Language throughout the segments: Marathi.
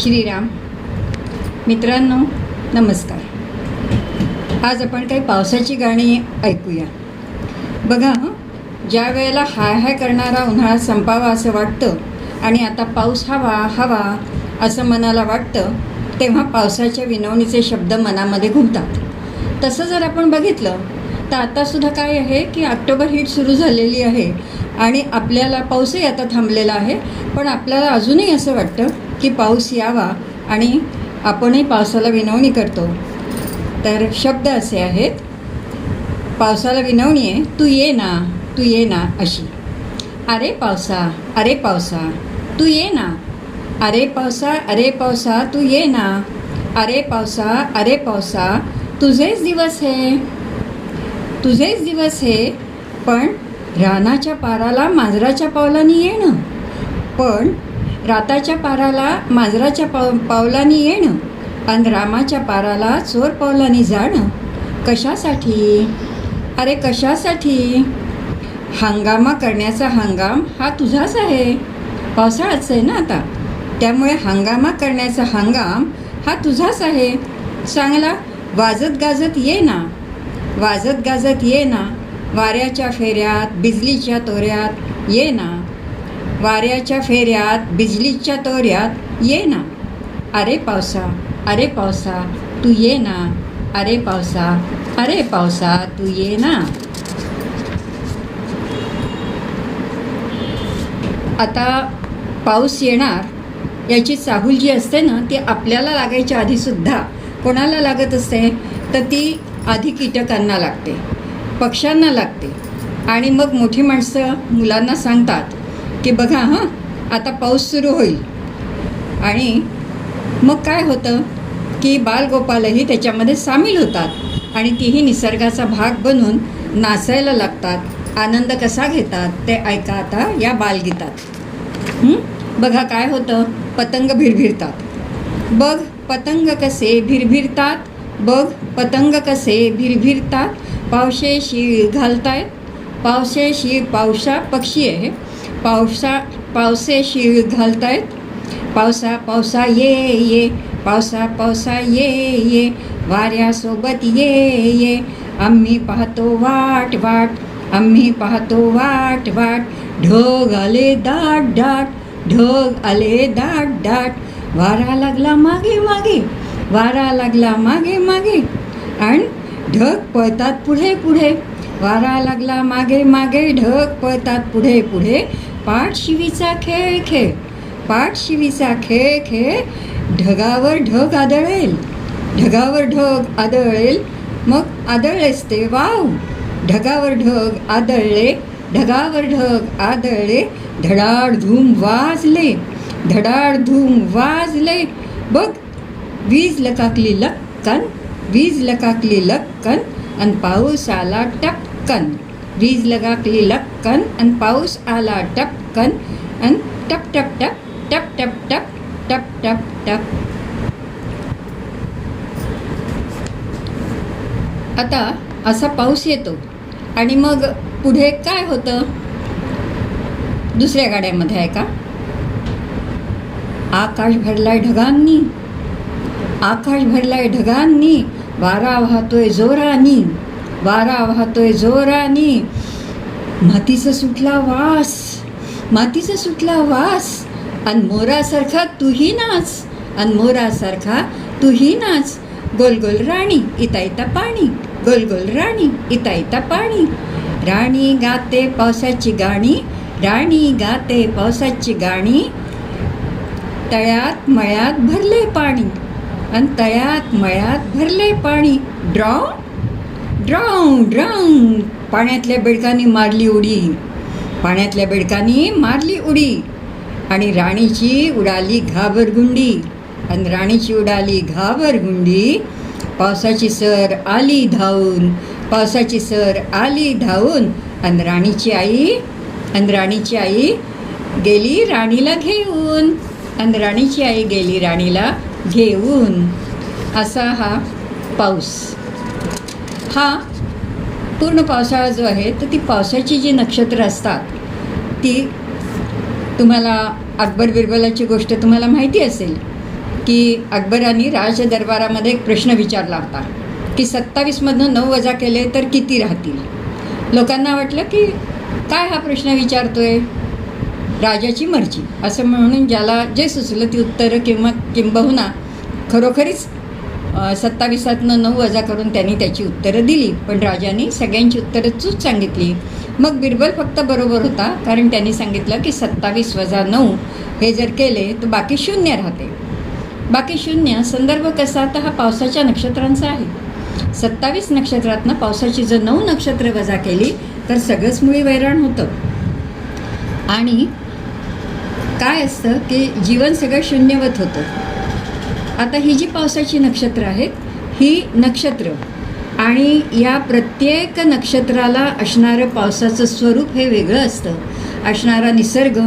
श्रीराम मित्रांनो नमस्कार. आज आपण काही पावसाची गाणी ऐकूया. बघा हं ज्या वेळेला हाय हाय करणारा उन्हाळा संपावा असं वाटतं आणि आता पाऊस हवा हवा असं मनाला वाटतं तेव्हा पावसाच्या विनवणीचे शब्द मनामध्ये घुमतात. तसं जर आपण बघितलं तर आतासुद्धा काय आहे की ऑक्टोबर हीट सुरू झालेली आहे आणि आपल्याला पाऊसही आता थांबलेला आहे. पण आपल्याला अजूनही असं वाटतं की पाऊस यावा आणि आपणही पावसाला विनवणी करतो. तर शब्द असे आहेत पावसाला विनवणी आहे तू ये ना तू ये ना अशी. अरे पावसा अरे पावसा तू ये ना अरे पावसा अरे पावसा तू ये ना अरे पावसा अरे पावसा तुझेच दिवस हे. तुझेच दिवस हे पण रानाच्या पाराला मांजराच्या पावलानी येणं. पण राताच्या पाराला मांजराच्या पाव पावलानी येणं आणि रामाच्या पाराला चोर पावलानी जाणं. कशासाठी? अरे कशासाठी? हंगामा करण्याचा हंगाम हा तुझाच आहे. पावसाळाच आहे ना आता. त्यामुळे हंगामा करण्याचा हंगाम हा तुझाच आहे. चांगला वाजत गाजत ये ना. वाजत गाजत ये ना वाऱ्याच्या फेऱ्यात बिजलीच्या तोऱ्यात ये ना. वाऱ्याच्या फेऱ्यात बिजलीच्या तोऱ्यात ये ना. अरे पावसा अरे पावसा तू ये ना. अरे पावसा अरे पावसा तू ये ना. आता पाऊस येणार याची चाहूल जी असते ना ती आपल्याला लागायच्या आधीसुद्धा कोणाला लागत असते? तर ती आधी कीटकांना लागते पक्ष्यांना लागते. आणि मग मोठी माणसं मुलांना सांगतात की बघा हां आता पाऊस सुरू होईल. आणि मग काय होतं की बालगोपालही त्याच्यामध्ये सामील होतात आणि तीही निसर्गाचा भाग बनून नाचायला लागतात. आनंद कसा घेतात ते ऐका आता या बालगीतात. बघा काय होतं? पतंग भिरभिरतात. बघ पतंग कसे भिरभिरतात? बघ पतंग कसे भिरभिरतात पावसे शिळ घालतायत. पावसे शिळ पावसा पक्षी आहे. पावसा पावसे शिळ घालतायत. पावसा पावसा ये ये. पावसा पावसा ये ये. वाऱ्यासोबत ये ये. आम्ही पाहतो वाट वाट. आम्ही पाहतो वाट वाट. ढग आले दाट दाट. ढग आले दाट दाट. वारा लागला मागे मागे. वारा लागला मागे मागे. आणि ढग पळतात पुढे पुढे. वारा लागला मागे मागे ढग पळतात पुढे पुढे. पाठशिवीचा खेळ खेळ. पाठशिवीचा खेळ खेळ. ढगावर ढग आदळेल. ढगावर ढग आदळेल. मग आदळलेच ते वाव. ढगावर ढग आदळले. ढगावर ढग आदळले. धडाड धूम वाजले. धडाड धूम वाजले. बघ वीज लकाकली लक्कन वीज लकाकली लक्कन आणि पाऊस आला टपकन वीज लगाकली लक्कन आणि पाऊस आला टपकन आणि टप टप टप टप टप टप टप टप टप. आता असा पाऊस येतो. आणि मग पुढे काय होतं? दुसऱ्या गाड्यामध्ये आहे का? आकाश भरलाय ढगांनी. आकाश भरलाय ढगांनी. वारा वाहतोय जोरानी. वारा वाहतोय जोरानी. मातीचा सुटला वास. मातीचा सुटला वास. अन मोरासारखा तूही नाच. अन मोरासारखा तूही नाच. गोल गोल राणी इता इता पाणी. गोल गोल राणी इता इता पाणी. राणी गाते पावसाची गाणी. राणी गाते पावसाची गाणी. तळ्यात मळ्यात भरले पाणी. आणि तळ्यात मळ्यात भरले पाणी. ड्रॉ ड्राऊंड ड्राऊंड पाण्यातल्या बेडकांनी मारली उडी. पाण्यातल्या बेडकांनी मारली उडी. आणि राणीची उडाली घाबरगुंडी आणि राणीची उडाली घाबरगुंडी पावसाची सर आली धावून. पावसाची सर आली धावून. आणि राणीची आई आणि राणीची आई गेली राणीला घेऊन. आणि राणीची आई गेली राणीला घेऊन असा हा पाऊस. हा पूर्ण पावसाळा जो आहे तर ती पावसाची जी नक्षत्र असतात ती तुम्हाला अकबर बिरबलाची गोष्ट तुम्हाला माहिती असेल की अकबरांनी राज दरबारामध्ये एक प्रश्न विचारला होता की सत्तावीसमधनं नऊ वजा केले तर किती राहतील? लोकांना वाटलं की काय हा प्रश्न विचारतोय? राजाची मर्जी. असं म्हणून ज्याला जे सुचलं ती उत्तरं किंवा किंबहुना खरोखरीच सत्तावीसातनं नऊ वजा करून त्यांनी त्याची उत्तरं दिली. पण राजाने सगळ्यांची उत्तरं चूक सांगितली. मग बिरबल फक्त बरोबर होता कारण त्यांनी सांगितलं की सत्तावीस वजा नऊ हे जर केले तर बाकी शून्य राहते. बाकी शून्य संदर्भ कसा? तर हा पावसाच्या नक्षत्रांचा आहे. सत्तावीस नक्षत्रातनं पावसाची जर नऊ नक्षत्र वजा केली तर सगळंच मुळी वैराण होतं. आणि काय असतं की जीवन सगळं शून्यवत होतं. आता ही जी पावसाची नक्षत्र आहेत ही नक्षत्र आणि या प्रत्येक नक्षत्राला असणारं पावसाचं स्वरूप हे वेगळं असतं. असणारा निसर्ग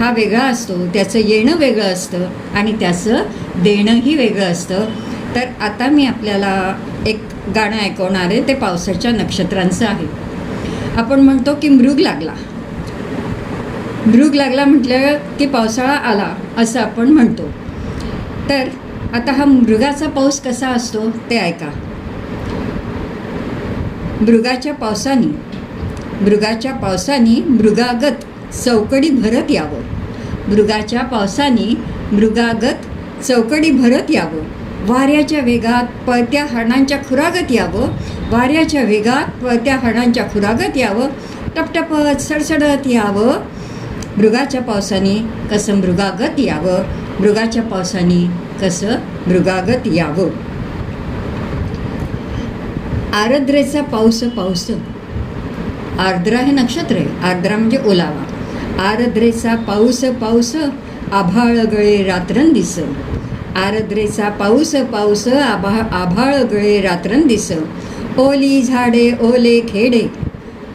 हा वेगळा असतो त्याचं येणं वेगळं असतं आणि त्याचं देणंही वेगळं असतं. तर आता मी आपल्याला एक गाणं ऐकवणार आहे ते पावसाच्या नक्षत्रांचं आहे. आपण म्हणतो की मृग लागला. मृग लागला म्हटलं की पावसाळा आला असं आपण म्हणतो. तर आता हा मृगाचा पाऊस कसा असतो ते ऐका. मृगाच्या पावसाने मृगाच्या पावसाने मृगागत चौकडी भरत यावं. मृगाच्या पावसाने मृगागत चौकडी भरत यावं. वाऱ्याच्या वेगात पळत्या हरणांच्या खुरागत यावं. वाऱ्याच्या वेगात पळत्या हरणांच्या खुरागत यावं. टपटपत सडसडत यावं. मृगाच्या पावसाने कसं मृगागत यावं? मृगाच्या पावसाने कसं मृगागत यावं? आरद्रेचा पाऊस पाऊस. आर्द्रा हे नक्षत्र आहे. आर्द्रा म्हणजे ओलावा. आरद्रेचा पाऊस पाऊस आभाळ गळे रात्रंदिस. आरद्रेचा पाऊस पाऊस आभा आभाळ गळे रात्रंदिस. ओली झाडे ओले खेडे.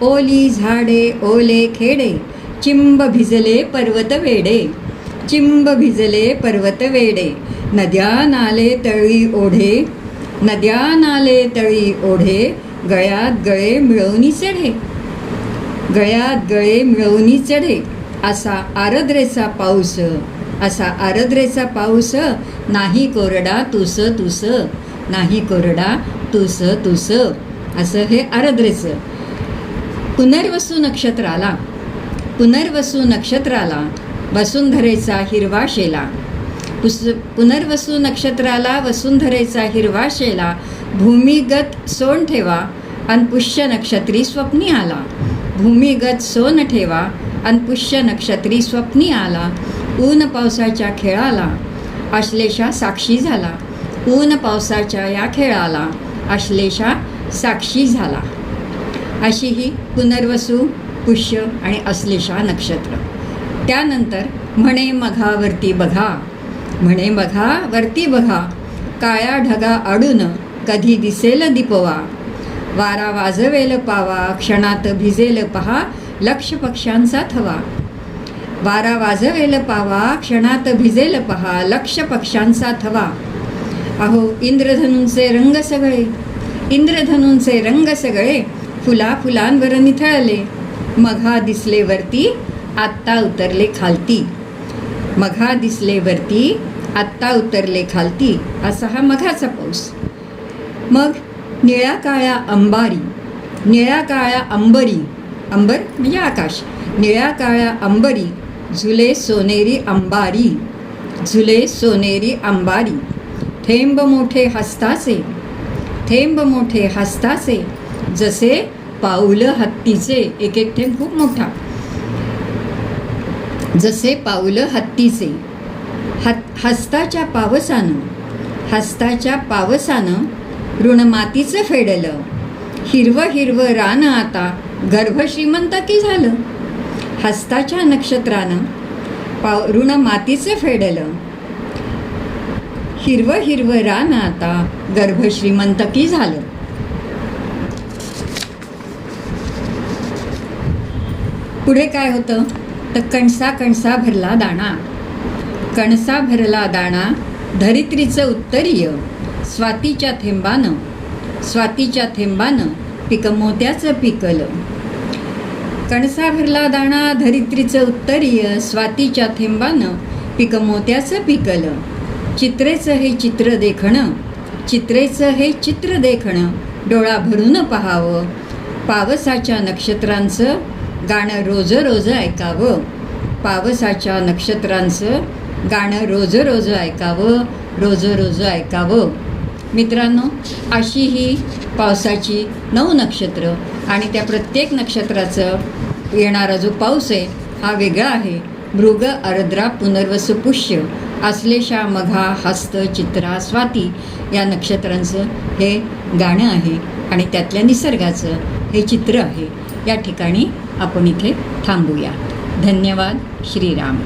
ओली झाडे ओले खेडे. चिंब भिजले पर्वत वेडे. चिंब भिजले पर्वत वेडे. नद्या नाले तळी ओढे. नद्या नाले तळी ओढे. गळ्यात गळे मिळवणी चढे. गळ्यात गळे मिळवणी चढे. असा आरद्रेचा पाऊस असा आरद्रेचा पाऊस. नाही कोरडा तुस तुस नाही कोरडा तुस तुस. असं हे आरद्रेचं. पुनर्वसू नक्षत्राला पुनर्वसू नक्षत्राला वसुंधरेचा हिरवा शेला. पुस पुनर्वसू नक्षत्राला वसुंधरेचा हिरवा शेला भूमिगत सोन ठेवा अन पुष्य नक्षत्री स्वप्नी आला. भूमिगत सोन ठेवा अन पुष्य नक्षत्री स्वप्नी आला. ऊन पावसाच्या खेळाला आश्लेषा साक्षी झाला. ऊन पावसाच्या या खेळाला आश्लेषा साक्षी झाला. अशी ही पुनर्वसू पुष्य आणि अश्लेषा नक्षत्र. त्यानंतर म्हणे मघावरती बघा. म्हणे मघा वरती बघा. काळ्या ढगा आडून कधी दिसेल दीपवा. वारा वाजवेल पावा क्षणात भिजेल पहा लक्ष पक्ष्यांचा थवा. वारा वाजवेल पावा क्षणात भिजेल पहा लक्ष पक्ष्यांचा थवा. अहो इंद्रधनूंचे रंग सगळे. इंद्रधनूंचे रंग सगळे फुला फुलांवर निथळले. मघा दिसले वरती आत्ता उतरले खालती. मघा दिसले वरती आत्ता उतरले खालती. असा हा मघाचा पाऊस. मग निळ्या काळ्या अंबारी निळ्या काळ्या अंबरी अंबर म्हणजे आकाश. निळ्या काळ्या अंबरी झुले सोनेरी अंबारी झुले सोनेरी अंबारी. थेंब मोठे हस्ताचे थेंब मोठे हस्ताचे जसे पाऊलं हत्तीचे एक एक थेंब खूप मोठा. जसे पाऊलं हत्तीचे हत हस्ताच्या पावसानं हस्ताच्या पावसानं ऋणमातीचं फेडलं. हिरवं हिरवं रान आता गर्भ श्रीमंत की झालं. हस्ताच्या नक्षत्रानं पाव ऋण मातीचं फेडलं. हिरवं हिरवं रान आता गर्भ श्रीमंत की झालं. पुढे काय होतं? तर कणसा कणसा भरला दाणा. कणसा भरला दाणा धरित्रीचं उत्तरीय स्वातीच्या थेंबानं. स्वातीच्या थेंबानं पिक मोत्याचं पिकलं. कणसा भरला दाणा धरित्रीचं उत्तरीय स्वातीच्या थेंबानं पिक मोत्याचं पिकलं. चित्रेचं हे चित्र देखणं. चित्रेचं हे चित्र देखणं. डोळा भरून पहावं. पावसाच्या नक्षत्रांचं गाणं रोज रोज ऐकावं. पावसाच्या नक्षत्रांचं गाणं रोज रोज ऐकावं रोज रोज ऐकावं. मित्रांनो अशी ही पावसाची नऊ नक्षत्र आणि त्या प्रत्येक नक्षत्राचं येणारा जो पाऊस आहे हा वेगळा आहे. मृग आर्द्रा पुनर्वसु पुष्य आश्लेषा मघा हस्त चित्रा स्वाती या नक्षत्रांचं हे गाणं आहे आणि त्यातल्या निसर्गाचं हे चित्र आहे. या ठिकाणी आपण इथे थांबूया. धन्यवाद. श्रीराम.